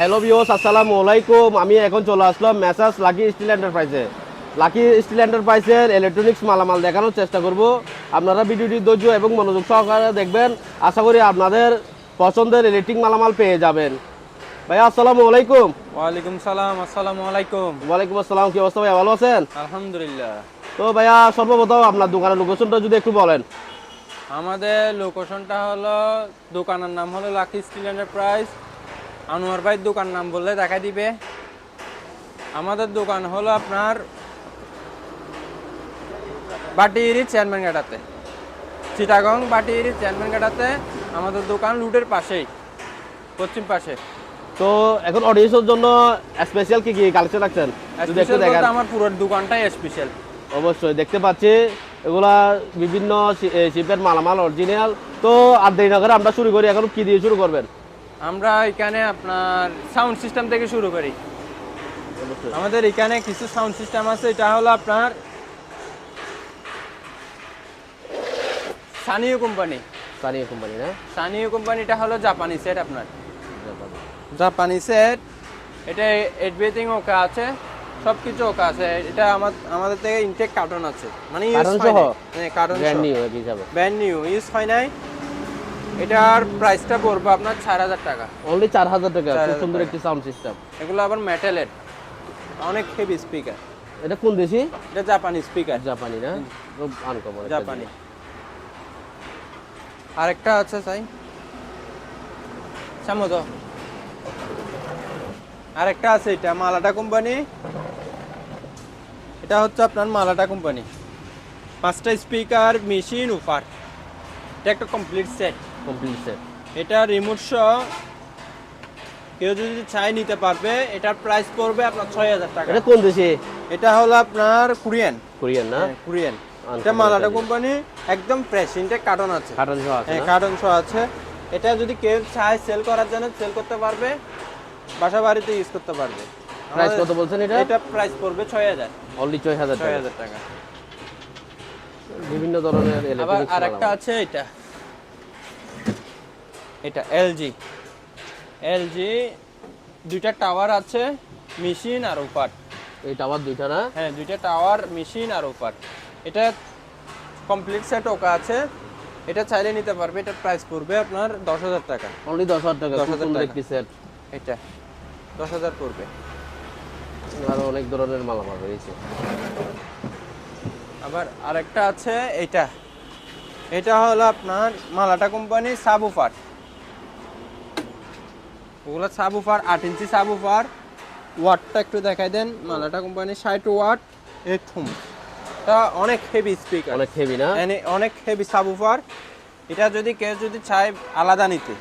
Hello বিওস আসসালামু আলাইকুম আমি এখন চলে আসলাম মেসাস লাকি স্টিল এন্টারপ্রাইজে লাকি স্টিল এন্টারপ্রাইজের ইলেকট্রনিক্স মালামাল দেখানোর চেষ্টা করব। আপনারা ভিডিওটি ধৈর্য এবং মনোযোগ সহকারে দেখবেন। আশা করি আপনাদের পছন্দের ইলেকট্রিক মালামাল পেয়ে যাবেন। ভাইয়া আসসালামু আলাইকুম। ওয়ালাইকুম সালাম আসসালামু আলাইকুম। ওয়ালাইকুম আসসালাম কি অবস্থা ভাইয়া ভালো আছেন? আলহামদুলিল্লাহ। তো ভাইয়া সর্বপ্রথম আপনার দোকানের লোকেশনটা যদি একটু বলেন। আমাদের লোকেশনটা হলো দোকানের নাম হলো লাকি স্টিল এন্টারপ্রাইজ আনোয়ার ভাইয়ের দোকান নাম বললে দেখা দিবে। আমাদের দোকান হলো আপনার বাটিরি চেয়ারম্যান গাটাতে চিটাগং বাটিরি চেয়ারম্যান গাটাতে আমাদের দোকান লুটের পাশেই পশ্চিম পাশে। তো এখন অডিয়েন্সের জন্য স্পেশাল কি কি কালেকশন রাখছেন? আমার পুরো দোকানটাই স্পেশাল অবশ্যই দেখতে পাচ্ছি এগুলা বিভিন্ন শিপের মালামাল অরিজিনাল তো আর দেরি না করে আমরা শুরু করি। এখন কি দিয়ে শুরু করবেন? আমরা এখানে আপনার সাউন্ড সিস্টেম থেকে শুরু করি। আমাদের এখানে কিছু সাউন্ড সিস্টেম আছে এটা হলো আপনার সানিও কোম্পানি স্থানীয় কোম্পানি না? সানিও কোম্পানিটা হলো জাপানি সেট আপনার। জাপানি সেট এটা এডবেথিং ওকা আছে সব কিছু ওকা আছে। এটা আমার আমাদের থেকে ইনটেক কার্টন আছে। মানে ইউজ হয় carton brand new brand new use হয় নাই। এটার প্রাইসটা পড়বে আপনার চার হাজার টাকা। অনলি চার হাজার টাকা খুব সুন্দর। একটি সাউন্ড সিস্টেম এগুলো আবার মেটালের অনেক হেভি স্পিকার এটা কোন দেশি? এটা জাপানি স্পিকার জাপানি না? খুব আনকমন জাপানি। আরেকটা আছে সাই। সামুদ আরেকটা আছে এটা মালাটা কোম্পানি। এটা হচ্ছে আপনার মালাটা কোম্পানি। পাঁচটা স্পিকার মেশিন উফার এটা একটা কমপ্লিট সেট কমপ্লিট সেট এটা রিমোট সহ কেউ যদি চাই নিতে পারবে এটার প্রাইস পড়বে আপনার ছয় হাজার টাকা। এটা কোন দেশি? এটা হলো আপনার কোরিয়ান। কোরিয়ান না? হ্যাঁ, কোরিয়ান। এটা মালাটা কোম্পানি একদম ফ্রেশ ইনটেক কার্টন আছে। কাটান সহ আছে হ্যাঁ কার্টন সহ আছে। এটা যদি কেউ চায় সেল করার জন্য সেল করতে পারবে বাসা বাড়িতে ইউজ করতে পারবে। প্রাইস কত বলছেন এটা? এটা প্রাইস পড়বে ছয় হাজার। অনলি ছয় হাজার ছয় টাকা হাজার টাকা। বিভিন্ন ধরনের আবার ইলেকট্রনিক্স আরেকটা আছে এটা। এটা এলজি। এলজি দুইটা টাওয়ার আছে মেশিন আর উপর। এই টাওয়ার দুইটা না? হ্যাঁ দুইটা টাওয়ার মেশিন আর উপর। এটা কমপ্লিট সেট ওকা আছে। এটা চাইলে নিতে পারবে এটা প্রাইস পড়বে আপনার দশ হাজার টাকা। অনলি দশ হাজার টাকা 10,000 সুন্দর টাকা। সেট এটা দশ হাজার পড়বে। আরও অনেক ধরনের মালামাল রয়েছে। আবার আরেকটা আছে এটা। এটা হলো আপনার মালাটা কোম্পানি সাবুফার ওগুলো সাবুফার আট ইঞ্চি সাবুফার ওয়াটটা একটু দেখাই দেন মালাটা কোম্পানি ষাট ওয়াট এইট হোম এটা অনেক হেভি স্পিকার অনেক হেভি না? অনেক হেভি সাবুফার এটা যদি কেউ যদি চায় আলাদা নিতে।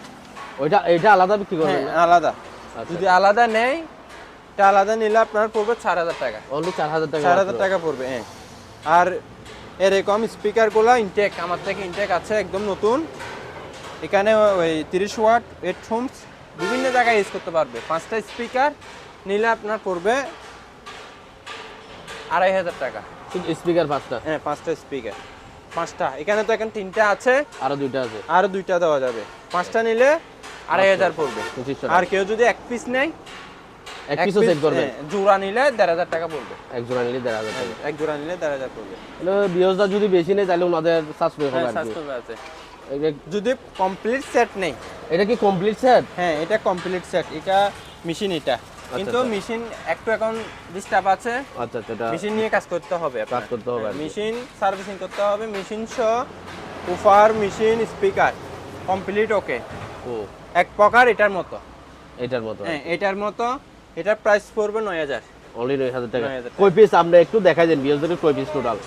ওইটা এটা আলাদা বিক্রি করবেন হ্যাঁ আলাদা। আচ্ছা। যদি আলাদা নেয় এটা আলাদা নিলে আপনার পড়বে চার হাজার টাকা। অনলি চার হাজার টাকা চার হাজার টাকা পড়বে হ্যাঁ। আর এরকম স্পিকারগুলো ইনটেক আমার থেকে ইনটেক আছে একদম নতুন। এখানে ওই তিরিশ ওয়াট হেডফোনস বিভিন্ন জায়গায় ইউজ করতে পারবে। পাঁচটা স্পিকার নিলে আপনার পড়বে আড়াই হাজার টাকা। স্পিকার পাঁচটা? হ্যাঁ পাঁচটা স্পিকার পাঁচটা। এখানে তো এখন তিনটা আছে। আরও দুইটা আছে। আরও দুইটা দেওয়া যাবে। পাঁচটা নিলে আড়াই হাজার পড়বে। আর কেউ যদি এক পিস নেয় এক পিসও সেট করবেন হ্যাঁ, জোড়া নিলে দেড় হাজার টাকা পড়বে। এক জোড়া নিলে দেড় হাজার টাকা। এক জোড়া নিলে দেড় হাজার পড়বে। বিয়সদা যদি বেশি নেই তাহলে ওনাদের সাশ্রয় হবে হ্যাঁ আর আছে। যদি কমপ্লিট সেট নেই। এটা কি কমপ্লিট সেট হ্যাঁ এটা কমপ্লিট সেট এটা মেশিন এটা। কিন্তু আচ্ছা। মেশিন একটু এখন ডিস্টার্ব আছে আচ্ছা আচ্ছা এটা মেশিন নিয়ে কাজ করতে হবে কাজ করতে হবে মেশিন সার্ভিসিং করতে হবে মেশিন সহ woofer machine speaker complete okay ও। এক প্রকার এটার মতো। এটার মতো। হ্যাঁ এটার মতো। এটার প্রাইস পড়বে নয় হাজার। অনলি নয় হাজার টাকা। 9,000 টাকা। কই পিস আমরা একটু দেখাই দেন বিয়সদের কই পিস টোটাল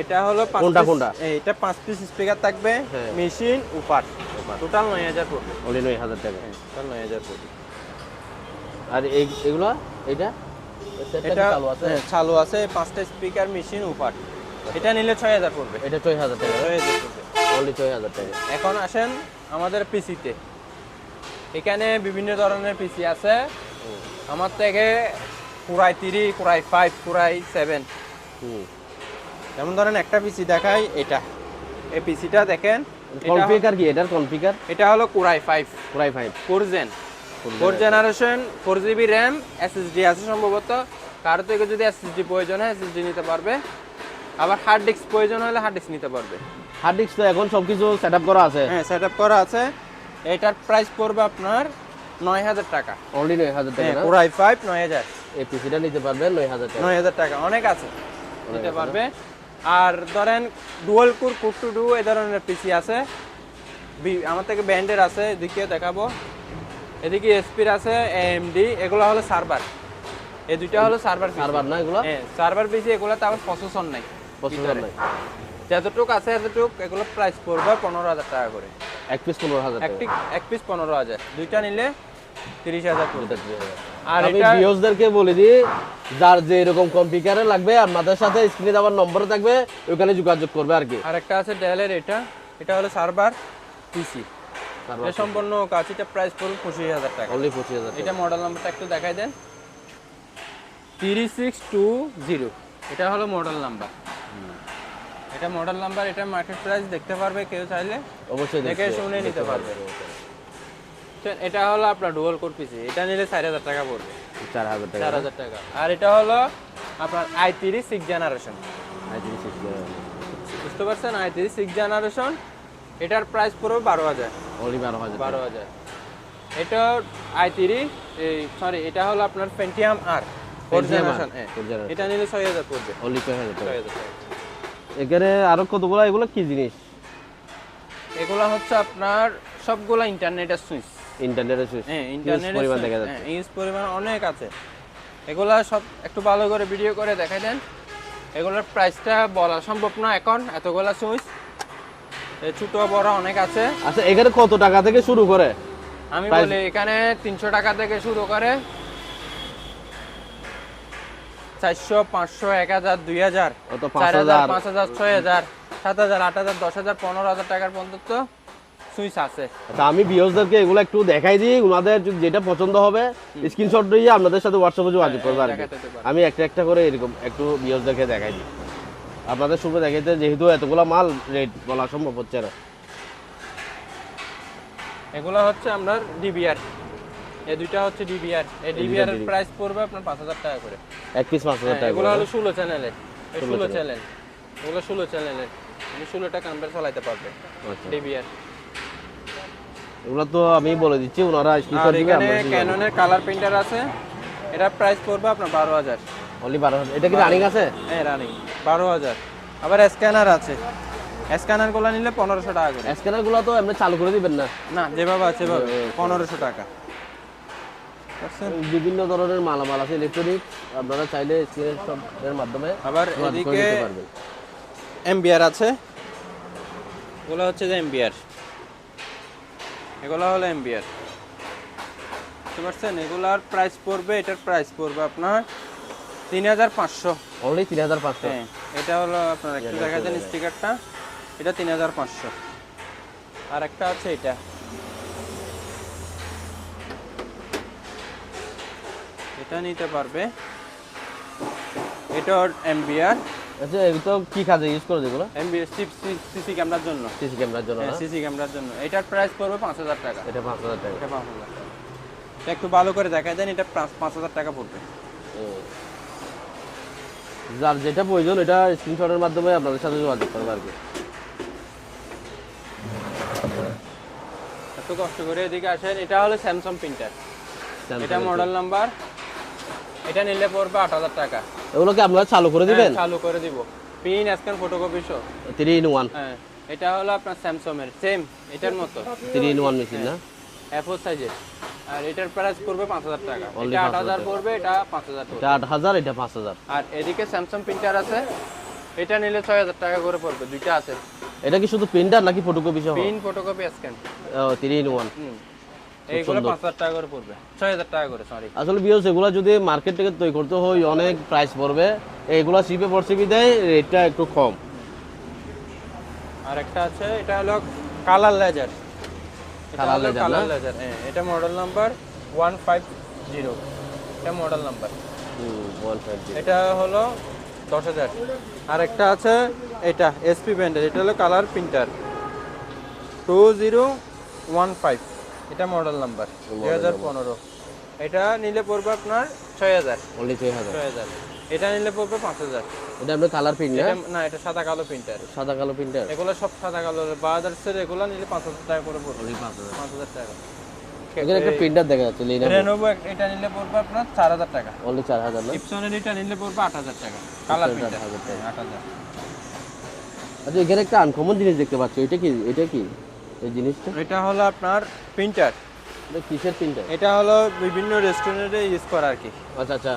এটা হলো কোনটা কোনটা? এটা পাঁচ পিস স্পিকার থাকবে হ্যাঁ। মেশিন উপার টোটাল নয় হাজার পড়বে অনলি নয় হাজার টাকা। হ্যাঁ টোটাল নয় হাজার পড়বে আর এই এগুলো? এটা এটা চালু আছে? হ্যাঁ, পাঁচটা স্পিকার মেশিন উপার এটা নিলে ছয় হাজার পড়বে। এটা ছয় হাজার টাকা। ছয় হাজার পড়বে। অনলি ছয় হাজার টাকা। এখন আসেন আমাদের পিসিতে এখানে বিভিন্ন ধরনের পিসি আছে। আমার থেকে core i three core i five core i seven হুম। যেমন ধরেন একটা পিসি দেখাই এটা। এই পিসিটা দেখেন কনফিগার কি এটার কনফিগার এটা হলো কুড়াই ফাইভ প্রায় five কোরজেন four generation four GB RAM SSD আছে সম্ভবত। কারও থেকে যদি এসএসডি প্রয়োজন হয় এসএসডি নিতে পারবে। আবার হার্ড ডিস্ক প্রয়োজন হলে হার্ড ডিস্ক নিতে পারবে। হার্ড ডিস্ক তো এখন সব কিছু সেট আপ করা আছে। হ্যাঁ সেট করা আছে। এটার প্রাইস পড়বে আপনার নয় হাজার টাকা। অনলি নয় হাজার টাকা হ্যাঁ পুরো আই ফাইভ নয় হাজার। এই পিসিটা নিতে পারবে নয় হাজার টাকা। নয় হাজার টাকা অনেক আছে। নিতে পারবে। আর ধরেন dual core core two duo এই ধরনের পিসি আছে। আমার থেকে ব্যান্ডের আছে এদিকে দেখাবো। এদিকে এসপির আছে এএমডি এগুলো হলো সার্ভার এই দুইটা হলো সার্ভার সার্ভার না এগুলো? হ্যাঁ সার্ভার পিসি এগুলোতে আবার প্রসেসর নাই। প্রসেসর নাই। যতটুক আছে এতটুক এগুলো প্রাইস পড়বে পনেরো হাজার টাকা করে। এক পিস পনেরো হাজার এক পিস পনেরো হাজার। দুইটা নিলে তিরিশ হাজার পড়বে। আর আমি ভিউজদেরকে বলে দিই যার যে এরকম কম্পিউটারে লাগবে আমাদের সাথে স্ক্রিনে দেওয়ার নম্বর থাকবে ওখানে যোগাযোগ করবে আর কি। আর একটা আছে ডেলের এটা। এটা হলো সার্ভার পিসি এটা সম্পূর্ণ কাজ এটা প্রাইস পড়বে পঁচিশ হাজার টাকা। অনলি পঁচিশ হাজার এটা মডেল নাম্বারটা একটু দেখাই দেন। থ্রি সিক্স টু জিরো এটা হলো মডেল নাম্বার এটা মডেল নাম্বার এটা মার্কেট প্রাইস দেখতে পারবে কেউ চাইলে। অবশ্যই দেখে শুনে নিতে পারবে। এটা হলো আপনার ডুয়াল কোড পিসি এটা নিলে চার হাজার টাকা পড়বে। চার হাজার টাকা। চার হাজার টাকা। আর এটা হলো আপনার আই থ্রি সিক্স জেনারেশন বুঝতে পারছেন? আই থ্রি সিক্স জেনারেশন এটার প্রাইস পড়বে বারো হাজার। অনলি বারো হাজার বারো হাজার। এটা আই থ্রি সরি এটা হলো আপনার পেন্টিয়াম আর ফোর জেনারেশন এটা নিলে ছয় হাজার পড়বে। অনলি ছয় হাজার ছয় হাজার এখানে আরও কতগুলো এগুলো কি জিনিস? এগুলো হচ্ছে আপনার সবগুলা ইন্টারনেটের সুইচ ইন্টারনেটের সুইচ হ্যাঁ ইন্টারনেটের পরিমাণ দেখা যাচ্ছে। ইউজ পরিমাণ অনেক আছে। এগুলা সব একটু ভালো করে ভিডিও করে দেখাই দেন। এগুলোর প্রাইসটা বলা সম্ভব না এখন এতগুলা সুইচ ছোট বড় অনেক আছে। আচ্ছা এখানে কত টাকা থেকে শুরু করে? আমি বলি এখানে তিনশো টাকা থেকে শুরু করে। চারশো পাঁচশো এক হাজার দুই হাজার চার হাজার। পাঁচ হাজার ছয় হাজার সাত হাজার আট হাজার দশ হাজার পনেরো হাজার টাকার পর্যন্ত। সুইচ আছে। আচ্ছা আমি এগুলো একটু দেখাই দিই ওনাদের যদি যেটা পছন্দ হবে স্ক্রিনশট দিয়ে আপনাদের সাথে হোয়াটসঅ্যাপে যোগাযোগ করবে আর আমি একটা একটা করে এরকম একটু দেখাই দিই। আপনাদের দেখাইতে যেহেতু এতগুলো মাল রেট বলা সম্ভব হচ্ছে না। এগুলো হচ্ছে আপনার ডিবিআর এই দুইটা হচ্ছে ডিবিআর এই ডিবিআর এর প্রাইস পড়বে আপনার পাঁচ হাজার টাকা করে। এক পিস পাঁচ হাজার হ্যাঁ, টাকা এগুলো হলো ষোলো চ্যানেলের ষোলো ষোলো চ্যানেল এগুলো ষোলো চ্যানেলের মানে ষোলোটা কনভার্ট চালাইতে পারবে আচ্ছা। ডিবিআর এগুলো তো আমি বলে দিচ্ছি ওনারা আর এখানে ক্যাননের কালার প্রিন্টার আছে। এটা প্রাইস পড়বে আপনার বারো হাজার। অনলি বারো হাজার। এটা কি রানিং আছে? হ্যাঁ রানিং বারো হাজার। আবার স্ক্যানার আছে। স্ক্যানারগুলো নিলে পনেরোশো টাকা করে। স্ক্যানারগুলো তো এমনি চালু করে দিবেন না। না যেভাবে আছে সেভাবে পনেরোশো টাকা। বিভিন্ন ধরনের মালামাল আছে ইলেকট্রনিক আপনারা চাইলে স্ক্রিনশটের মাধ্যমে আবার যোগাযোগ করে এদিকে। এমবিআর আছে। এগুলো হচ্ছে যে এমবিআর এগুলো হলো এমবিআর। বুঝতে পারছেন? এগুলার প্রাইস পড়বে এটার প্রাইস পড়বে আপনার তিন হাজার পাঁচশো। অনলি তিন হাজার পাঁচশো? হ্যাঁ এটা হলো আপনার একটু দেখা যান স্টিকারটা এটা তিন হাজার পাঁচশো। আর একটা আছে এটা। এটা নিতে পারবে। এটা এমবিআর। আচ্ছা তো কি কাজে ইউজ করে যেগুলো এমবিআর সিসি ক্যামেরার জন্য। সিসি ক্যামেরার জন্য হ্যাঁ? সিসি ক্যামেরার জন্য। এটার প্রাইস পড়বে পাঁচ হাজার টাকা। এটা পাঁচ হাজার টাকা। এটা পাঁচ হাজার টাকা। একটু ভালো করে দেখা দেন এটা পাঁচ হাজার টাকা পড়বে। যার যেটা প্রয়োজন এটা স্ক্রিনশটের মাধ্যমে আপনাদের সাথে যোগাযোগ করবে আর কি। এত কষ্ট করে এদিকে আসেন এটা হলো স্যামসাং প্রিন্টার এটা মডেল নাম্বার এটা নিলে পড়বে আট হাজার টাকা। এগুলো কি আপনারা চালু করে দিবেন? হ্যাঁ, চালু করে দিব। পিন স্ক্যান ফটোকপি সহ থ্রি ইন ওয়ান হ্যাঁ এটা হলো আপনার স্যামসাং এর সেম এটার মতো। থ্রি ইন ওয়ান মেশিন না? এফোর সাইজের আর এটার প্রাইস পড়বে পাঁচ হাজার টাকা। এটা আট 5,000 হাজার পড়বে এটা পাঁচ হাজার পড়বে। এটা আট হাজার এটা পাঁচ হাজার। আর এদিকে স্যামসাং প্রিন্টার আছে। এটা নিলে ছয় হাজার টাকা করে পড়বে দুইটা আছে। এটা কি শুধু প্রিন্টার নাকি ফটোকপি সহ? Pin photocopy scan three in one হুম। এইগুলো পাঁচ হাজার টাকা করে পড়বে। ছয় হাজার টাকা করে সরি আসলে বিয়স এগুলো যদি মার্কেট থেকে তৈরি করতে হয় অনেক প্রাইস পড়বে। এইগুলো শিপে পড়ছে দেয়? রেটটা একটু কম। আর একটা আছে এটা হলো কালার লেজার কালার লেজার এটা model number one five zero এটা মডেল নাম্বার ফাইভ এটা হলো দশ হাজার। আর একটা আছে এটা এসপি ব্যান্ডের এটা হলো colour printer two zero one five এটা মডেল নাম্বার দুই হাজার পনেরো। এটা নিলে পড়বে আপনার ছয় হাজার। অনলি ছয় হাজার। ছয় হাজার। এটা নিলে পড়বে পাঁচ হাজার। এটা আপনার কালার প্রিন্ট না? এটা না এটা সাদা কালো প্রিন্টার সাদা কালো প্রিন্টার এগুলো সব সাদা কালো। বাজার্সের এগুলো নিলে পাঁচ হাজার টাকা করে পড়বে। পাঁচ হাজার। পাঁচ হাজার টাকা। এখানে একটা প্রিন্টার দেখা যাচ্ছে লিনা রেনোভো এটা নিলে পড়বে আপনার চার হাজার টাকা। অনলি চার হাজার না? ইপসনের এটা নিলে পড়বে আট হাজার টাকা। কালার প্রিন্টার হাজার টাকা। আট হাজার। আচ্ছা এখানে একটা আনকমন জিনিস দেখতে পাচ্ছি এটা কি? এটা কি? এই জিনিসটা? এটা হলো আপনার প্রিন্টার। এটা কিসের প্রিন্টার? এটা হলো বিভিন্ন রেস্টুরেন্টে ইউজ করা আর কি। আচ্ছা আচ্ছা।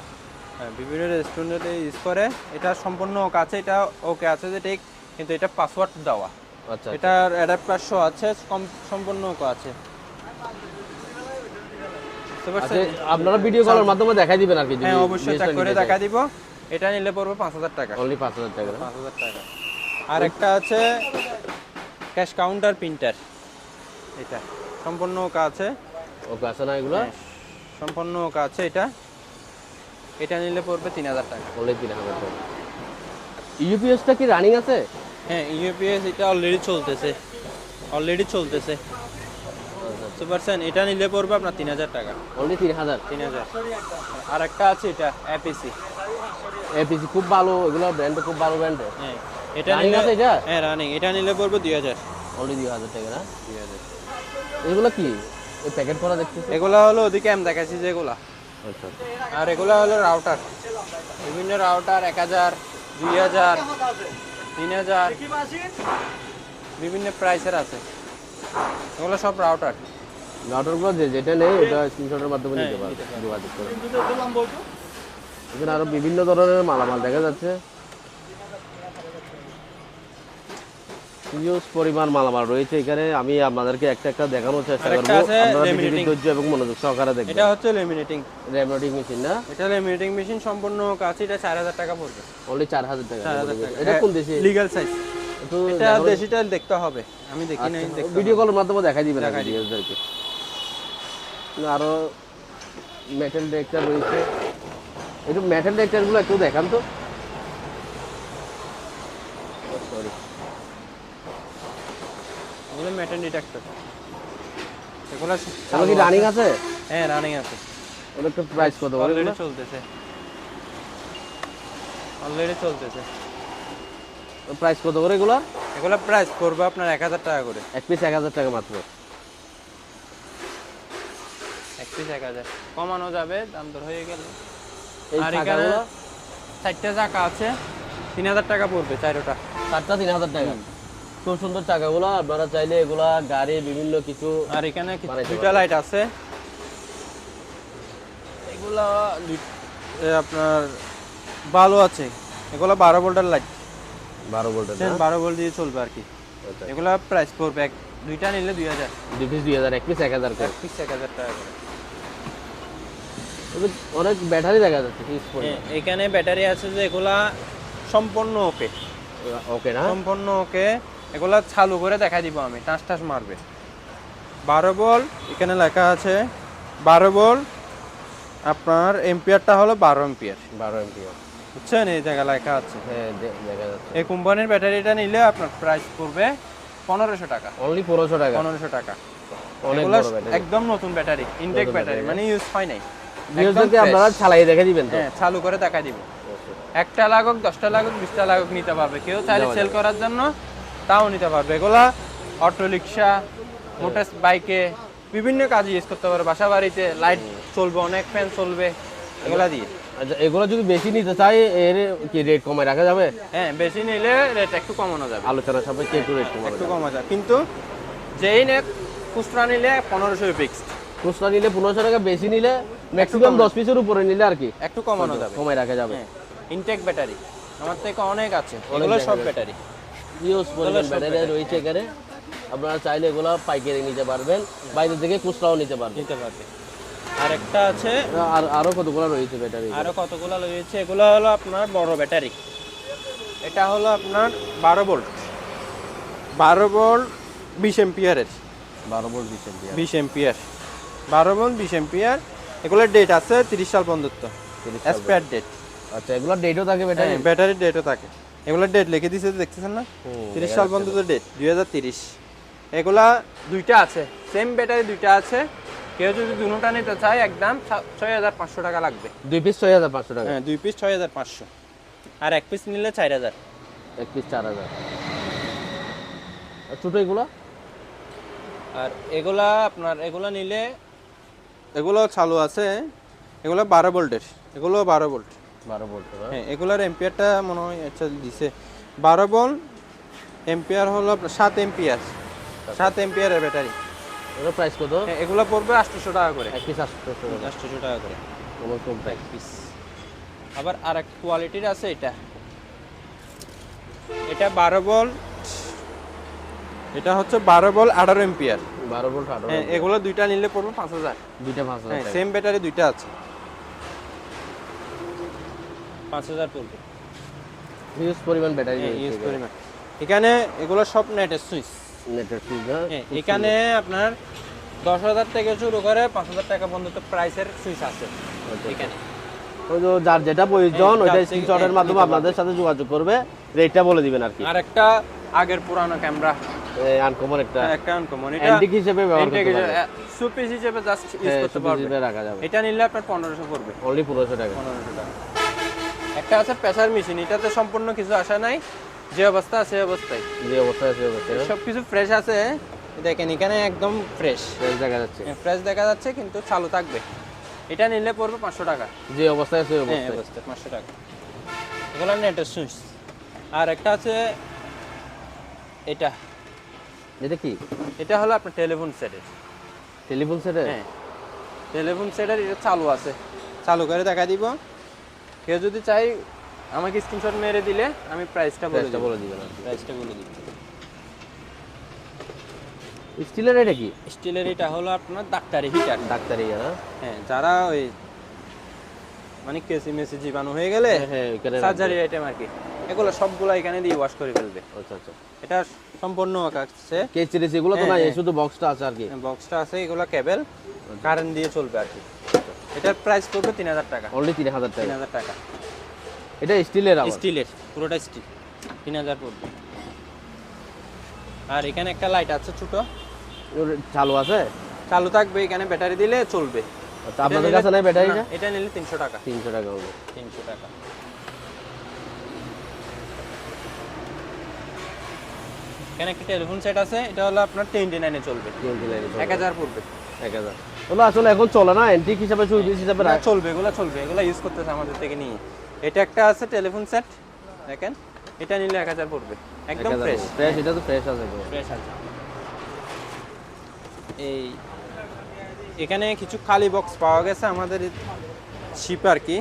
হ্যাঁ বিভিন্ন রেস্টুরেন্টে ইউজ করে। এটা সম্পূর্ণ ওকে আছে এটা ওকে আছে যে ঠিক কিন্তু এটা পাসওয়ার্ড দেওয়া। আচ্ছা এটার অ্যাডাপ্টার শো আছে সম্পূর্ণ ওকে আছে। আচ্ছা আপনারা ভিডিও কলের মাধ্যমে দেখাই দিবেন আর কি হ্যাঁ অবশ্যই চেক করে দেখা দিব। এটা নিলে পড়বে পাঁচ হাজার টাকা। অনলি পাঁচ হাজার টাকা। না? পাঁচ হাজার টাকা। আর একটা আছে ক্যাশ কাউন্টার প্রিন্টার এটা। সম্পূর্ণ ওকে আছে। ওকে আছে না এগুলো? হ্যাঁ, সম্পূর্ণ ওকে আছে এটা। এটা নিলে পড়বে তিন হাজার টাকা। অনলি তিন হাজার টাকা। ইউপিএসটা কি রানিং আছে? হ্যাঁ ইউপিএস এটা অলরেডি চলতেছে। অলরেডি চলতেছে। বুঝতে পারছেন এটা নিলে পড়বে আপনার তিন হাজার টাকা। অনলি তিন হাজার? তিন হাজার। আর একটা আছে এটা অ্যাপিসি এপিসি খুব ভালো এগুলো ব্র্যান্ড খুব ভালো ব্র্যান্ড হ্যাঁ এটা নিলে এটা? হ্যাঁ রানিং এটা নিলে পড়বে দুই হাজার। অনলি দুই হাজার টাকা না? দুই হাজার। এগুলো কি? এই প্যাকেট করা দেখতেছি। এগুলা হলো ওদিকে আমি দেখাচ্ছি যেগুলা। আচ্ছা। আর এগুলো হলো রাউটার বিভিন্ন রাউটার এক হাজার দুই হাজার তিন হাজার বিভিন্ন প্রাইসের আছে। এগুলো সব রাউটার রাউটারগুলো যে যেটা নেই এটা স্ক্রিনশটের মাধ্যমে হ্যাঁ, নিতে পারবে। যোগাযোগ করে। এখানে আরও বিভিন্ন ধরনের মালামাল দেখা যাচ্ছে। হিউজ পরিমাণ মালামাল রয়েছে এখানে। আমি আপনাদেরকে একটা একটা দেখানোর চেষ্টা করব। আপনারা ধৈর্য এবং মনোযোগ সহকারে দেখবেন। এটা হচ্ছে লেমিনেটিং রেমনোটিক মেশিন না? এটা লেমিনেটিং মেশিন সম্পূর্ণ কাছে এটা চার হাজার টাকা পড়বে। অনলি চার হাজার টাকা এটা কোন দেশে? লিগাল সাইজ এটা দেশিটা দেখতে হবে। আমি দেখি নাই দেখতে ভিডিও কলের মাধ্যমে দেখাই দিবেন দিব। আরও মেটাল ডিটেক্টর রয়েছে। একটু মেটাল ডিটেক্টরগুলো একটু দেখান তো। সরি এগুলো মেটাল ডিটেক্টর এগুলো এগুলো কি রানিং আছে? হ্যাঁ রানিং আছে। ওটা একটু প্রাইস কত অলরেডি চলতেছে। অলরেডি চলতেছে। প্রাইস কত করে এগুলো? এগুলো প্রাইস পড়বে আপনার এক হাজার টাকা করে। এক পিস এক হাজার টাকা মাত্র। এক পিস এক হাজার। কমানো যাবে দাম দর হয়ে গেল। আর এখানে চারটে চাকা আছে তিন হাজার টাকা পড়বে চারোটা চারটা তিন হাজার টাকা। খুব সুন্দর টাকাগুলো আপনারা চাইলে এগুলা গাড়ি বিভিন্ন কিছু আর এখানে দুইটা লাইট আছে? এগুলা আপনার ভালো আছে। এগুলো বারো ভোল্টের লাইট। বারো ভোল্টের বারো ভোল্ট দিয়ে চলবে আর কি। আচ্ছা। এগুলা প্রাইস পড়বে এক দুইটা নিলে দুই হাজার। দুই পিস দুই হাজার এক পিস এক হাজার এক পিস এক হাজার টাকা অনেক ব্যাটারি দেখা যাচ্ছে এ- এখানে ব্যাটারি আছে যে এগুলা সম্পূর্ণ ওকে। ওকে না? সম্পূর্ণ ওকে। এগুলা চালু করে দেখা দিব আমি টাস টাস মারবে। বারো বল এখানে লেখা আছে বারো বল আপনার এম্পিয়ারটা হলো বারো এম্পিয়ার। বারো এমপিআর বুঝছেন? এই জায়গায় লেখা আছে। হ্যাঁ দেখা যাচ্ছে। এই কোম্পানির ব্যাটারিটা নিলে আপনার প্রাইস পড়বে পনেরোশো টাকা। অনলি পনেরোশো টাকা? পনেরোশো টাকা। একদম নতুন ব্যাটারি ইনটেক ব্যাটারি মানে ইউজ হয় নাই। আপনারা চালাই দেখে দিবেন হ্যাঁ চালু করে দেখা দিব। একটা লাগুক দশটা লাগুক বিশটা লাগুক নিতে পারবে। কেউ চাইলে সেল করার জন্য তাও নিতে পারবে। এগুলা অটো রিক্সা মোটর বাইকে বিভিন্ন কাজে ইউজ করতে পারবে বাসা বাড়িতে লাইট চলবে অনেক ফ্যান চলবে। এগুলা দিয়ে? আচ্ছা এগুলো যদি বেশি নিতে চাই এর কি রেট কমায়? রাখা যাবে? হ্যাঁ বেশি নিলে রেট একটু কমানো যাবে। আলোচনা সাপেক্ষে একটু রেট কমানো একটু যাবে। কমা যায় কিন্তু যেই নে খুচরা নিলে পনেরোশো ফিক্সড খুচরা নিলে পনেরোশো টাকা বেশি নিলে ম্যাক্সিমাম দশ পিসের উপরে নিলে আর কি? একটু কমানো যাবে। কমায় রাখা যাবে। ইনটেক ব্যাটারি আমার থেকে অনেক আছে। এগুলো সব ব্যাটারি ইউজ পরিমাণ ব্যাটারি রয়েছে এখানে। আপনারা চাইলে এগুলো পাইকারি নিতে পারবেন বাইরে থেকে খুচরাও নিতে পারবেন। নিতে পারবে আর একটা আছে। আর আরও কতগুলো রয়েছে ব্যাটারি? আরও কতগুলো রয়েছে? এগুলো হলো আপনার বড় ব্যাটারি। এটা হলো আপনার বারো ভোল্ট। বারো ভোল্ট বিশ এম্পিয়ারের বারো ভোল্ট বিশ এম্পিয়ার। বিশ এম্পিয়ার। বারো ভোল্ট বিশ এম্পিয়ার। এগুলোর ডেট আছে তিরিশ সাল পর্যন্ত এক্সপায়ার ডেট আচ্ছা এগুলো ডেটও থাকে ব্যাটারি হ্যাঁ ব্যাটারির ডেটও থাকে। এগুলোর ডেট লিখে দিয়েছে দেখতেছেন না? তিরিশ সাল পর্যন্ত ডেট দুই হাজার তিরিশ। এগুলা দুইটা আছে সেম ব্যাটারি দুইটা আছে। কেউ যদি দুটোটা নিতে চায় একদম ছয় হাজার পাঁচশো টাকা লাগবে। দুই পিস ছয় হাজার পাঁচশো টাকা? হ্যাঁ দুই পিস ছয় হাজার পাঁচশো। আর এক পিস নিলে চার হাজার। এক পিস চার হাজার। আর ছোটো এগুলো? আর এগুলা আপনার এগুলা নিলে এগুলো চালু আছে। এগুলো বারো ভোল্টের এগুলো বারো ভোল্ট। বারো বলতে হ্যাঁ এগুলার এম্পিয়ারটা মনে হয় আচ্ছা দিছে বারো ভোল্ট এম্পিয়ার হলো সাত এম্পিয়ার সাত এম্পিয়ারের ব্যাটারি এগুলো প্রাইস কত? হ্যাঁ এগুলো পড়বে আটশোশো টাকা করে। এক পিস আটশো টাকা আটশোশো টাকা করে। পিস আবার আর এক কোয়ালিটির আছে এটা। এটা বারো বল এটা হচ্ছে বারো বল আঠারো এম্পিয়ার বারো ভোল্ট আঠারো হ্যাঁ এগুলো দুইটা নিলে পড়বে পাঁচ হাজার। দুইটা পাঁচ হাজার হ্যাঁ সেম ব্যাটারি দুইটা আছে। পাঁচ হাজার পড়বে হিউজ পরিমাণ ব্যাটারি ইউজ পরিমাণ। এখানে এগুলো সব নেটের সুইচ নেটের সুইচ হ্যাঁ? এখানে আপনার দশ হাজার থেকে শুরু করে পাঁচ হাজার টাকা পর্যন্ত প্রাইসের সুইচ আছে এখানে। ওই যে যার যেটা প্রয়োজন হ্যাঁ, ওইটা স্ক্রিনশটের হ্যাঁ, মাধ্যমে আপনাদের সাথে যোগাযোগ করবে। রেটটা বলে দিবেন আর কি। আর একটা আগের পুরানো ক্যামেরা আনকমন একটা। একটা আনকমন এটা অ্যান্টিক হিসেবে ব্যবহার করতে পারবে সুপিস হিসেবে জাস্ট ইউজ হ্যাঁ, করতে পারবে রাখা যাবে। এটা নিলে আপনার পনেরোশো পড়বে। অনলি পনেরোশো টাকা। পনেরোশো টাকা। একটা আছে প্রেসার মেশিন এটাতে সম্পূর্ণ কিছু আসা নাই। যে অবস্থা আছে অবস্থায় যে অবস্থায় আছে অবস্থায় সব কিছু ফ্রেশ আছে। দেখেন এখানে একদম ফ্রেশ ফ্রেশ দেখা যাচ্ছে। ফ্রেশ দেখা যাচ্ছে কিন্তু চালু থাকবে। এটা নিলে পড়বে পাঁচশো টাকা। যে অবস্থায় আছে হ্যাঁ অবস্থায় অবস্থায় পাঁচশো টাকা। এগুলো নেটের সুইচ আর একটা আছে এটা। এটা কি? এটা হলো আপনার টেলিফোন সেটের টেলিফোন সেটে হ্যাঁ। টেলিফোন সেটের এটা চালু আছে। চালু করে দেখা দিব। কেউ যদি চাই আমাকে স্ক্রিনশট মেরে দিলে আমি প্রাইসটা বলে প্রাইসটা দেব। বলে দিবেন প্রাইসটা বলে দিব স্টিলের এটা কি? স্টিলের এটা হলো আপনার ডাক্তারি হিটার ডাক্তারি হ্যাঁ? হ্যাঁ যারা ওই মানে কেসি মেসি জীবাণু হয়ে গেলে হ্যাঁ সার্জারি আইটেম আর কি। এগুলো সবগুলো এখানে দিয়ে ওয়াশ করে ফেলবে। আচ্ছা আচ্ছা। এটা সম্পূর্ণ আছে কেসি রেসি এগুলো তো হ্যাঁ, নাই হ্যাঁ। শুধু বক্সটা আছে আর কি। বক্সটা আছে এগুলো কেবল কারেন্ট দিয়ে চলবে আর কি। এটার প্রাইস পড়বে তিন হাজার টাকা। অনলি তিন হাজার তিন হাজার টাকা। এটা স্টিলের স্টিলের পুরোটা স্টিল তিন হাজার পড়বে। আর এখানে একটা লাইট আছে ছোট। চালু আছে? চালু থাকবে এখানে ব্যাটারি দিলে চলবে। আচ্ছা আপনাদের কাছে নাই ব্যাটারিটা না, এটা নিলে তিনশো টাকা। তিনশো টাকা হবে। তিনশো টাকা। এখানে একটা টেলিফোন সেট আছে এটা হলো আপনার টোয়েন্টি নাইনে চলবে। টোয়েন্টি নাইন এক হাজার পড়বে। এক হাজার। ওগুলো আসলে এখন চলে না? অ্যান্টিক হিসাবে চুইবিস হিসাবে না, চলবে এগুলো চলবে এগুলো ইউজ করতেছে আমাদের থেকে নিয়ে। এটা একটা আছে টেলিফোন সেট দেখেন। এটা নিলে এক হাজার পড়বে। একদম ফ্রেশ ফ্রেশ এটা তো ফ্রেশ আছে ফ্রেশ আছে। এই এখানে কিছু খালি বক্স পাওয়া গেছে আমাদের শিপ আর কি।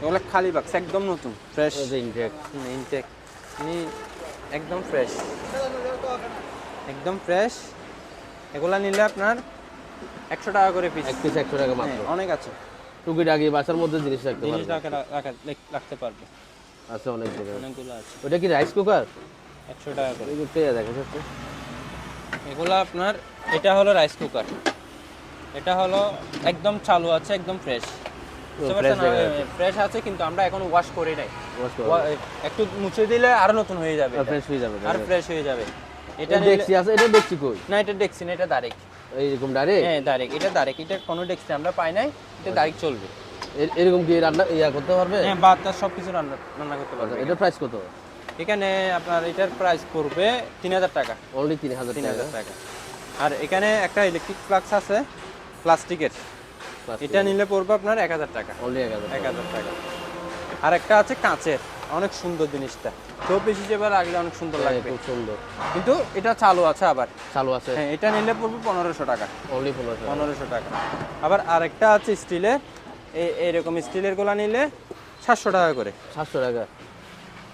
এগুলো খালি বক্স একদম নতুন ফ্রেশ ইনটেক ইনটেক একদম ফ্রেশ একদম ফ্রেশ এগুলা নিলে আপনার একশো টাকা করে পিস এক পিস একশো টাকা মাত্র। অনেক আছে। টুকিটাকি বাসার মধ্যে জিনিস রাখতে জিনিস পারবে রাখা রাখা রাখতে পারবে। আছে অনেক অনেকগুলো আছে। ওটা কি রাইস কুকার একশো টাকা করে। দেখা যাচ্ছে। এগুলো আপনার এটা হলো রাইস কুকার এটা হলো একদম চালু আছে একদম ফ্রেশ জায়গায় ফ্রেশ আছে। কিন্তু আমরা এখন ওয়াশ করি নাই। একটু মুছে দিলে আরও নতুন হয়ে যাবে ফ্রেশ হয়ে যাবে আর ফ্রেশ হয়ে যাবে। এটা এটা দেখছি আছে এটা দেখছি কই? না এটা দেখছি না এটা ডাইরেক্ট এইরকম ডাইরেক্ট হ্যাঁ ডাইরেক্ট এটা ডাইরেক্ট এটা কোনো দেখছি আমরা পাই নাই। এটা ডাইরেক্ট চলবে। এরকম কি রান্না ইয়া করতে পারবে? হ্যাঁ টাত সব কিছু রান্না রান্না করতে আচ্ছা, পারবে এটার প্রাইস কত? এখানে আপনার এটার প্রাইস পড়বে তিন হাজার টাকা। অনলি তিন হাজার তিন হাজার টাকা। আর এখানে একটা ইলেকট্রিক ফ্লাক্স আছে প্লাস্টিকের। এটা নিলে পড়বে আপনার এক হাজার টাকা। অনলি এক হাজার এক হাজার টাকা। আর একটা আছে কাঁচের। অনেক সুন্দর জিনিসটা। চব্বিশ হিসেবে রাখলে অনেক সুন্দর টাকা। লাগবে। খুব সুন্দর। কিন্তু এটা চালু আছে আবার। চালু আছে। হ্যাঁ এটা নিলে পড়বে পনেরোশো টাকা। অনলি পনেরোশো পনেরোশো টাকা। আবার আরেকটা আছে স্টিলের এই এরকম স্টিলের গোলা নিলে সাতশো টাকা করে। সাতশো টাকা।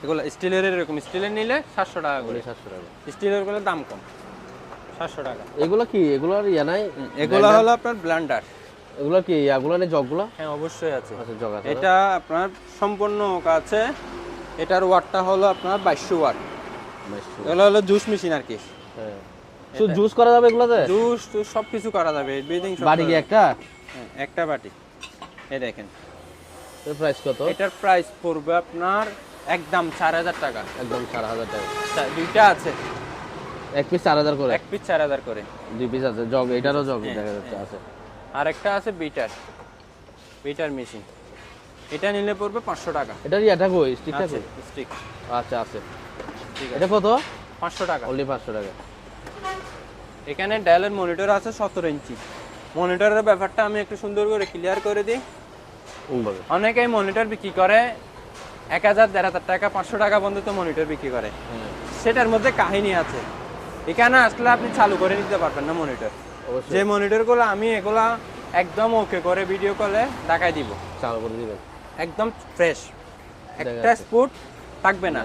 এগুলো স্টিলের এরকম স্টিলের নিলে সাতশো টাকা করে। সাতশো টাকা। স্টিলেরগুলো দাম কম। সাতশো টাকা। এগুলো কি? এগুলোর ইয়া নাই? এগুলো হলো আপনার ব্লান্ডার। এগুলো কি? ইয়াগুলো নেই জগগুলো? হ্যাঁ অবশ্যই আছে। আচ্ছা জগ আছে। এটা আপনার সম্পূর্ণ আছে। এটার ওয়াটটা হলো আপনার বাইশশো ওয়াট। এগুলো হলো জুস মেশিন আর কি। হ্যাঁ। শুধু জুস করা যাবে এগুলোতে? জুস টুস সব কিছু করা যাবে ব্রিদিং কি একটা? একটা বাটি। এই দেখেন। এর প্রাইস কত? এটার প্রাইস পড়বে আপনার একদম চার হাজার টাকা। একদম চার হাজার টাকা। তা- দুইটা আছে। এক পিস চার হাজার করে? এক পিস চার হাজার করে। দুই পিস আছে। জগ এটারও জগ হ্যাঁ, দেখা যাচ্ছে আছে। আর একটা আছে বিটার। বিটার মেশিন এটা নিলে পড়বে পাঁচশো টাকা। এটার ইয়েটা কই? স্টিকটা আছে স্টিক আচ্ছা আছে। ঠিক আছে। এটা কত? পাঁচশো টাকা। অনলি পাঁচশো টাকা। এখানে ডায়ালের মনিটর আছে সতেরো ইঞ্চি মনিটরের ব্যাপারটা আমি একটু সুন্দর করে ক্লিয়ার করে দিই। অনেকেই মনিটর বিক্রি করে। এক হাজার দেড় হাজার টাকা পাঁচশো টাকা পর্যন্ত মনিটর বিক্রি করে। সেটার মধ্যে কাহিনী আছে। এখানে আসলে আপনি চালু করে নিতে পারবেন না মনিটর যে মনিটরগুলো আমি এগুলা একদম ওকে করে ভিডিও কলে দেখাই দিব। চালু করে দিবেন। একদম ফ্রেশ একটা। স্পুট থাকবে না।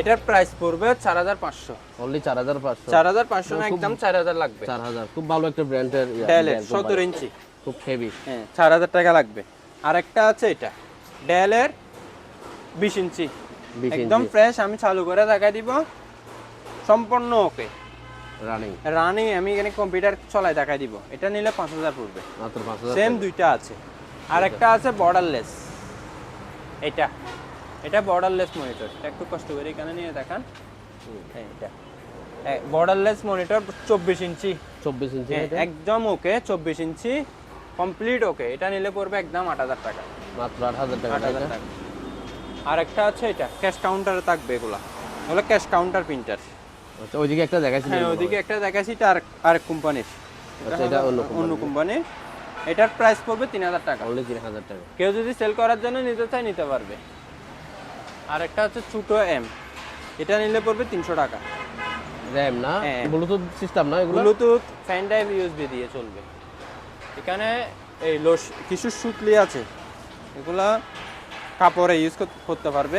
এটার প্রাইস পড়বে চার হাজার পাঁচশো। অনলি চার হাজার পাঁচশো। চার হাজার পাঁচশো না একদম চার হাজার লাগবে। চার হাজার। খুব ভালো একটা ব্র্যান্ডের সতেরো ইঞ্চি। খুব হেভি হ্যাঁ চার হাজার টাকা লাগবে। আরেকটা আছে এটা। ডেলের বিশ ইঞ্চি। একদম ফ্রেশ আমি চালু করে দেখাই দিব। সম্পূর্ণ ওকে রানিং রানিং আমি এখানে কম্পিউটার চলাই দেখাই দিব। এটা নিলে পাঁচ হাজার পড়বে। মাত্র পাঁচ হাজার সেম দুইটা আছে। আর একটা আছে বর্ডারলেস এটা। এটা বর্ডারলেস মনিটর এটা একটু কষ্ট করে এখানে নিয়ে দেখান। এটা। বর্ডারলেস মনিটর চব্বিশ ইঞ্চি। চব্বিশ ইঞ্চি হ্যাঁ, একদম ওকে চব্বিশ ইঞ্চি। কমপ্লিট ওকে এটা নিলে পড়বে একদম আট হাজার টাকা। মাত্র আট হাজার টাকা আট হাজার? টাকা। আর একটা আছে এটা ক্যাশ কাউন্টারে থাকবে এগুলা। এগুলো ক্যাশ কাউন্টার প্রিন্টার আচ্ছা ওইদিকে একটা দেখাইছিল হ্যাঁ ওইদিকে একটা দেখাচ্ছি এটা আর আরেক কোম্পানির আচ্ছা, এটা অন্য অন্য কোম্পানির এটার প্রাইস পড়বে তিন হাজার টাকা। অনলি তিন হাজার টাকা। কেউ যদি সেল করার জন্য নিতে চায় নিতে পারবে। আর একটা হচ্ছে ছোটো এম এটা নিলে পড়বে তিনশো টাকা। র্যাম না? হ্যাঁ। ব্লুটুথ সিস্টেম না এগুলো? ব্লুটুথ ফ্যান ড্রাইভ ইউএসবি দিয়ে চলবে। এখানে এই লোস কিছু সুতলি আছে। এগুলা কাপড়ে ইউজ করতে পারবে।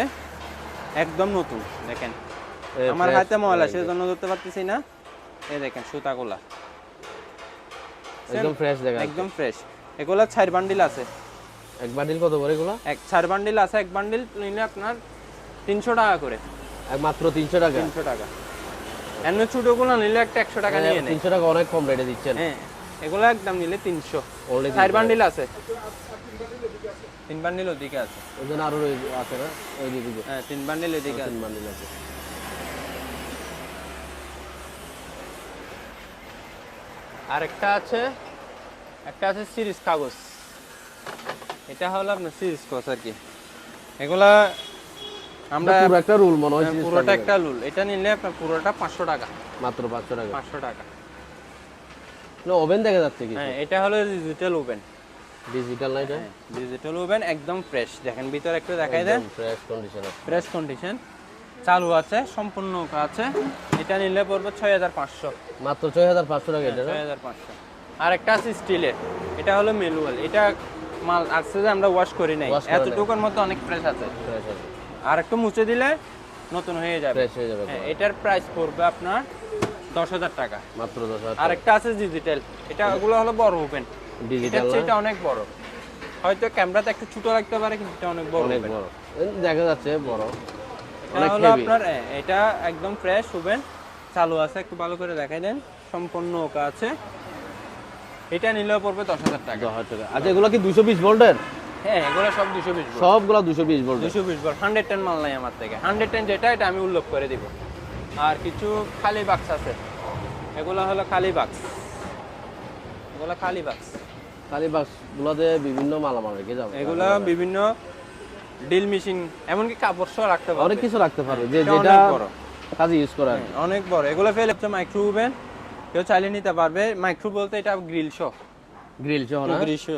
একদম নতুন দেখেন। আমার হাতে ময়লা right. সেজন্য ধরতে পারতেছি না। এই দেখেন সুতাগুলা। একদম ফ্রেশ দেখা একদম ফ্রেশ এগুলা চার বান্ডিল আছে। এক বান্ডিল কত করে এগুলো? এক চার বান্ডিল আছে এক বান্ডিল নিলে আপনার তিনশো টাকা করে। মাত্র তিনশো টাকা? তিনশো টাকা। এমনি ছোটোগুলো নিলে একটা একশো টাকা নিয়ে নেয়। তিনশো টাকা অনেক কম রেটে দিচ্ছেন। হ্যাঁ এগুলো একদম নিলে তিনশো। চার বান্ডিল আছে। তিন বান্ডিল ওদিকে আছে। ওই জন্য আরও আছে না? ওই দিকে হ্যাঁ তিন বান্ডিল এদিকে আছে তিন বান্ডিল আছে। আর একটা আছে একটা আছে সিরিজ কাগজ। এটা হলো আপনার সিরিজ কাগজ আর কি। এগুলা আমরা পুরো একটা রুল মনে হয় হ্যাঁ, পুরোটা একটা লুল এটা নিলে আপনার পুরোটা পাঁচশো টাকা। মাত্র পাঁচশো টাকা। পাঁচশো টাকা। না ওভেন দেখা যাচ্ছে কি হ্যাঁ এটা হলো ডিজিটাল ওভেন ডিজিটাল না এটা? ডিজিটাল ওভেন একদম ফ্রেশ দেখেন ভিতরে একটু দেখাই দেন। ফ্রেশ কন্ডিশন ফ্রেশ কন্ডিশন চালু আছে সম্পূর্ণ আছে। এটা নিলে পড়বে ছয় হাজার পাঁচশো। মাত্র ছয় হাজার পাঁচশো টাকা এটা ছয় হাজার পাঁচশো। আর একটা আছে স্টিলের। এটা হলো ম্যানুয়াল। এটা মাল আসছে যে আমরা ওয়াশ করি নাই। এতটুকুর মধ্যে অনেক ফ্রেশ আছে। আর একটু মুছে দিলে নতুন হয়ে যাবে। ফ্রেশ হয়ে যাবে হ্যাঁ, এটার প্রাইস পড়বে আপনার দশ হাজার টাকা। মাত্র দশ হাজার আর একটা আছে ডিজিটাল এটা ওগুলো হলো বড় ওপেন ডিজিটাল এটা অনেক বড়। হয়তো ক্যামেরাতে একটু ছোট লাগতে পারে কিন্তু এটা অনেক বড় অনেক বড়। দেখা যাচ্ছে বড়। অনেক আপনার এটা একদম ফ্রেশ চালু আছে একটু ভালো করে দেখাই দেন। সম্পূর্ণ ওকা আছে। এটা নিলেও পড়বে দশ হাজার টাকা। দশ হাজার টাকা। আচ্ছা এগুলো কি দুশো বিশ ভোল্টের? হ্যাঁ এগুলো সব দুশো বিশ সবগুলো দুশো বিশ ভোল্টের। দুশো বিশ বল হান্ড্রেড টেন মাল নাই আমার থেকে। হান্ড্রেড টেন যেটা এটা আমি উল্লেখ করে দিব। আর কিছু খালি বাক্স আছে। এগুলো হলো খালি বাক্স এগুলো খালি বাক্স খালি বিভিন্ন মালামাল রেখে যাবে। এগুলো বিভিন্ন ডিল মেশিন এমনকি কাপড় সহ রাখতে পারবে। অনেক কিছু রাখতে পারবে যে যেটা কাজে ইউজ করা হ্যাঁ, অনেক বড়। এগুলো ফেলে হচ্ছে মাইক্রো ওভেন কেউ চালিয়ে নিতে পারবে। মাইক্রো বলতে এটা গ্রিল শো গ্রিল সহ না? গ্রিল শো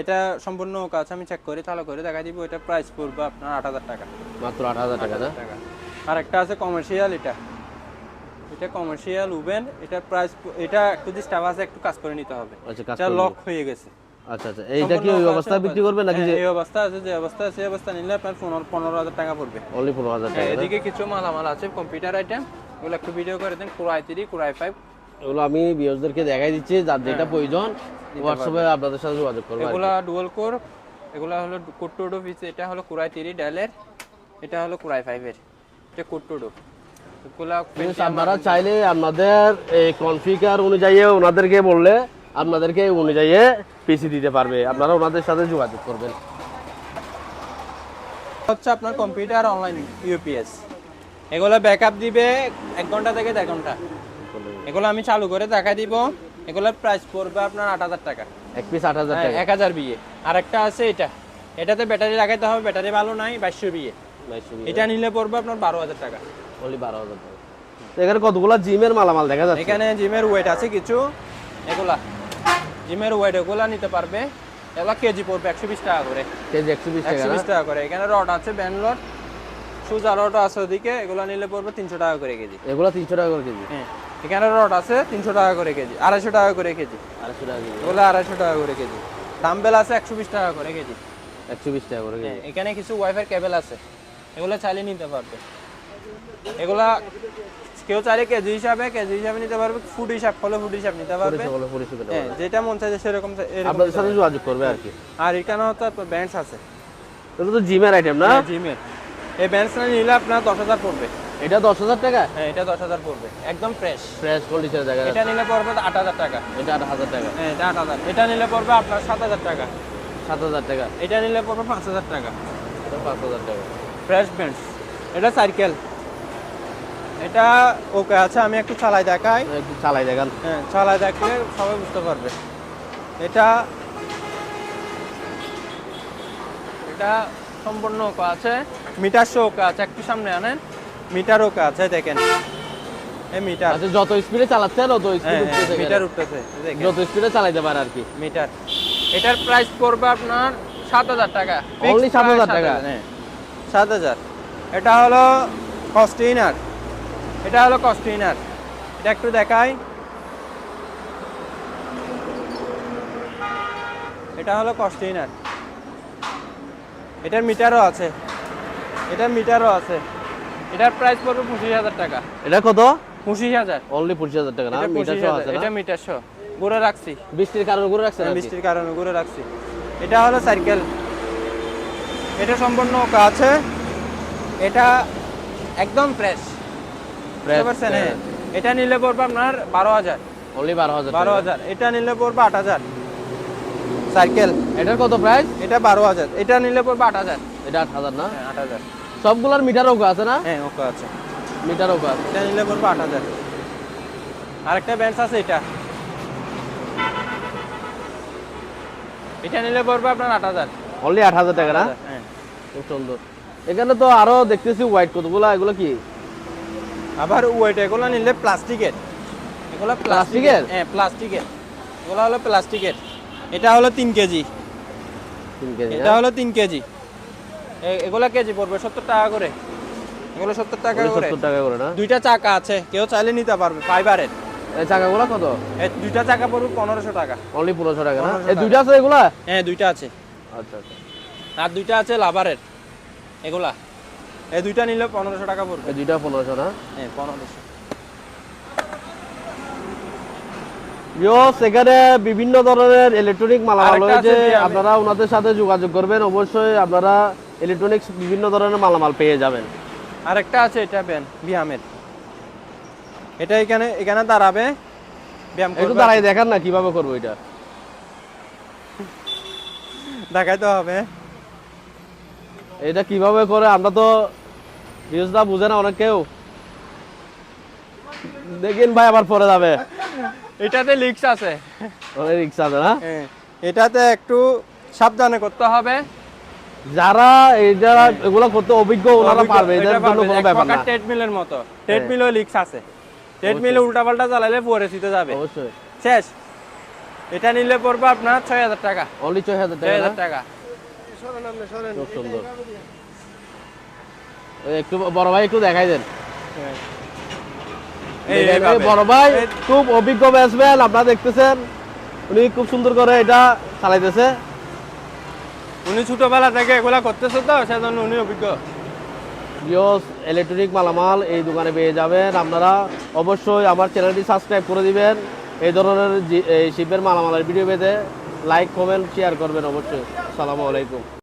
এটা সম্পূর্ণ কাজ আমি চেক করে চালু করে দেখা দিব এটা প্রাইস পড়বে আপনার আট হাজার টাকা। মাত্র আট হাজার টাকা আর একটা আছে কমার্শিয়াল এটা। এটা কমার্শিয়াল উবেন এটা প্রাইস এটা একটু যে স্টাফ আছে একটু কাজ করে নিতে হবে। আচ্ছা এটা লক হয়ে গেছে। আচ্ছা আচ্ছা। এইটা কি ওই বিক্রি করবে নাকি হ্যাঁ, যে এই অবস্থা আছে যে অবস্থা আছে এই অবস্থা নিলে আপনার টাকা পড়বে। অনলি হ্যাঁ, টাকা এদিকে কিছু মালামাল আছে কম্পিউটার আইটেম ওগুলো একটু ভিডিও করে দেন কুরাই থ্রি কুরাই ফাইভ এগুলো আমি দেখাই দিচ্ছি যার যেটা প্রয়োজন হোয়াটসঅ্যাপে আপনাদের সাথে যোগাযোগ করব আর এগুলা ডুয়াল কোর এগুলা হলো কোট্টোডো পিস এটা হলো কুরাই থ্রি ডেলের এটা হলো কুরাই ফাইভের এটা কোট্টোডো। এগুলা আপনারা চাইলে আপনাদের এই কনফিগার অনুযায়ী ওনাদেরকে বললে আপনাদেরকে অনুযায়ী পিসি দিতে পারবে। আপনারা ওনাদের সাথে যোগাযোগ করবেন। হচ্ছে আপনার কম্পিউটার অনলাইন ইউপিএস এগুলো ব্যাকআপ দিবে এক ঘণ্টা থেকে দেড় ঘণ্টা। এগুলো আমি চালু করে দেখা দিব। এগুলোর প্রাইস পড়বে আপনার আট হাজার টাকা। এক পিস আট হাজার হ্যাঁ, এক হাজার বিয়ে। আর একটা আছে এটা। এটাতে ব্যাটারি লাগাইতে হবে ব্যাটারি ভালো নাই বাইশশো বিয়ে। এটা নিলে পড়বে আপনার বারো হাজার টাকা। অনলি বারো হাজার টাকা। তো এখানে কতগুলো জিমের মালামাল দেখা যাচ্ছে? এখানে জিমের ওয়েট আছে কিছু। এগুলা। জিমের ওয়েট এগুলা নিতে পারবে। এগুলা কেজি পড়বে একশো বিশ টাকা করে। কেজি একশো বিশ টাকা একশো বিশ টাকা করে। এখানে রড আছে ব্যান্ড রড। সুজা রড আছে ওদিকে এগুলো নিলে পড়বে তিনশো টাকা করে কেজি। এগুলো তিনশো টাকা করে কেজি? হ্যাঁ এখানে রড আছে তিনশো টাকা করে কেজি আড়াইশো টাকা করে কেজি। আড়াইশো টাকা কেজি এগুলো আড়াইশো টাকা করে কেজি। ডাম্বেল আছে একশো বিশ টাকা করে কেজি। একশো বিশ টাকা করে হ্যাঁ কেজি। এখানে কিছু ওয়াইফাই কেবল আছে। এগুলো চালিয়ে নিতে পারবে। এগুলা কেউ চাইলে কেজি হিসাবে কেজি হিসাবে নিতে পারবে ফুড হিসাব ফলে ফুড হিসাব নিতে পারবে। হ্যাঁ যেটা মন চাইছে সেরকম আপনাদের সাথে যোগাযোগ করবে আর কি। আর এখানে তো ব্যান্ডস আছে। এগুলো তো জিমের আইটেম না? জিমের এই ব্যান্ডসটা নিলে আপনার দশ হাজার পড়বে। এটা দশ হাজার টাকা? হ্যাঁ এটা দশ হাজার পড়বে। একদম ফ্রেশ ফ্রেশ কন্ডিশনের জায়গা এটা নিলে পড়বে আট হাজার টাকা। এটা আট হাজার টাকা। হ্যাঁ এটা আট হাজার। এটা নিলে পড়বে আপনার সাত হাজার টাকা। সাত হাজার টাকা। এটা নিলে পড়বে পাঁচ হাজার টাকা। এটা পাঁচ হাজার টাকা। ফ্রেশ ব্যান্ডস এটা সাইকেল এটা ওকে আছে আমি একটু চালাই দেখাই। একটু চালাই দেখান। হ্যাঁ চালাই দেখলে সবাই বুঝতে পারবে। এটা এটা সম্পূর্ণ ওকা আছে। মিটার শো ওকা আছে একটু সামনে আনেন। মিটার ওকে আছে দেখেন। এই মিটার। আচ্ছা যত স্পিডে চালাচ্ছেন তত হ্যাঁ স্পিড উঠতেছে মিটার মিটার উঠতেছে যত স্পিডে চালাইতে পারে আর কি। মিটার। এটার প্রাইস পড়বে আপনার সাত হাজার টাকা। Fixed price 7,000 টাকা? হ্যাঁ সাত হাজার। এটা হলো কস্টেইনার এটা হলো কস্টেইনার এটা একটু দেখাই। এটা হলো কস্টেইনার এটার মিটারও আছে। এটার মিটারও আছে। এটার প্রাইস পড়বে পঁচিশ হাজার টাকা। এটা কত? পঁচিশ হাজার। অনলি পঁচিশ হাজার টাকা না? এটা মিটার 25,000 সহ আছে এটা মিটার সহ। ঘুরে রাখছি। বৃষ্টির কারণে ঘুরে রাখছি আর বৃষ্টির কারণে ঘুরে রাখছি। এটা হলো সাইকেল। এটা সম্পূর্ণ আছে। এটা একদম ফ্রেশ বুঝতে। এটা নিলে পড়বে আপনার বারো হাজার। অনলি বারো হাজার বারো হাজার। এটা নিলে পড়বে আট হাজার। সাইকেল। এটার কত প্রাইস এটা বারো হাজার। এটা নিলে পড়বে আট হাজার। এটা আট হাজার না? হ্যাঁ আট হাজার। সবগুলোর মিটার ওকে আছে না? হ্যাঁ ওকে আছে। মিটার ওকে আছে। এটা নিলে পড়বে আট হাজার। আরেকটা ব্যান্স আছে এটা। এটা নিলে পড়বে আপনার আট হাজার। অনলি আট হাজার টাকা না? হ্যাঁ। খুব সুন্দর। এখানে তো আরও দেখতেছি হোয়াইট কতগুলো এগুলো কি? আবার ওয়েট এগুলো নিলে প্লাস্টিকের। এগুলো প্লাস্টিকের? হ্যাঁ প্লাস্টিকের। এগুলো হলো প্লাস্টিকের। এটা হলো তিন কেজি। এটা হলো তিন কেজি। এগুলো কেজি পড়বে সত্তর টাকা করে। এগুলো সত্তর টাকা করে। সত্তর টাকা করে না? দুইটা চাকা আছে কেউ চাইলে নিতে পারবে ফাইবারের। এই চাকাগুলো কত? এই দুইটা চাকা পড়বে পনেরোশো টাকা। অনলি পনেরোশো টাকা না? এই দুইটা আছে এগুলা? হ্যাঁ দুইটা আছে। আচ্ছা আচ্ছা। আর দুইটা আছে লাভারের। এগুলা। এই দুইটা নিলে পনেরোশো টাকা পড়বে। এই দুইটা পনেরোশো না? হ্যাঁ পনেরোশো। ইয়স এখানে বিভিন্ন ধরনের ইলেকট্রনিক মালামাল রয়েছে। আপনারা ওনাদের সাথে যোগাযোগ করবেন। অবশ্যই আপনারা ইলেকট্রনিক্স বিভিন্ন ধরনের মালামাল পেয়ে যাবেন। আরেকটা আছে এটা ব্যান ব্যায়ামের। এটা এখানে এখানে দাঁড়াবে। ব্যায়াম একটু দাঁড়াই দেখান না কীভাবে করব এটা? দেখাইতে হবে। এটা কীভাবে করে? আমরা তো নিউজটা বুঝে না অনেক কেউ। দেখেন ভাই আবার পরে যাবে। এটাতে লিক্স আছে। অনেক রিক্সা আছে না? হ্যাঁ, এটাতে একটু সাবধানে করতে হবে। যারা এটা এগুলো করতে অভিজ্ঞ ওনারা পারবে এদের জন্য কোনো ব্যাপার না। টেট মিলের মতো। টেট মিলেও লিক্স আছে। টেট মিলে উল্টাপাল্টা চালালে পরে শীতে যাবে। অবশ্যই। শেষ। এটা নিলে পড়বে আপনার ছয় হাজার টাকা। অনলি ছয় হাজার ছয় টাকা হাজার না? টাকা। খুব সুন্দর। একটু বড় ভাই একটু দেখাই দেন। হ্যাঁ। বড় ভাই খুব অভিজ্ঞ ব্যাটসম্যান আপনারা দেখতেছেন। উনি খুব সুন্দর করে এটা চালাইতেছে। উনি ছোটবেলা থেকে এগুলা করতেছে তো সেজন্য উনি অভিজ্ঞ। জিওস ইলেকট্রনিক মালামাল এই দোকানে পেয়ে যাবেন। আপনারা অবশ্যই আমার চ্যানেলটি সাবস্ক্রাইব করে দিবেন। এই ধরনের শিপের মালামালের ভিডিও পেতে লাইক কমেন্ট শেয়ার করবেন অবশ্যই। সালামু আলাইকুম।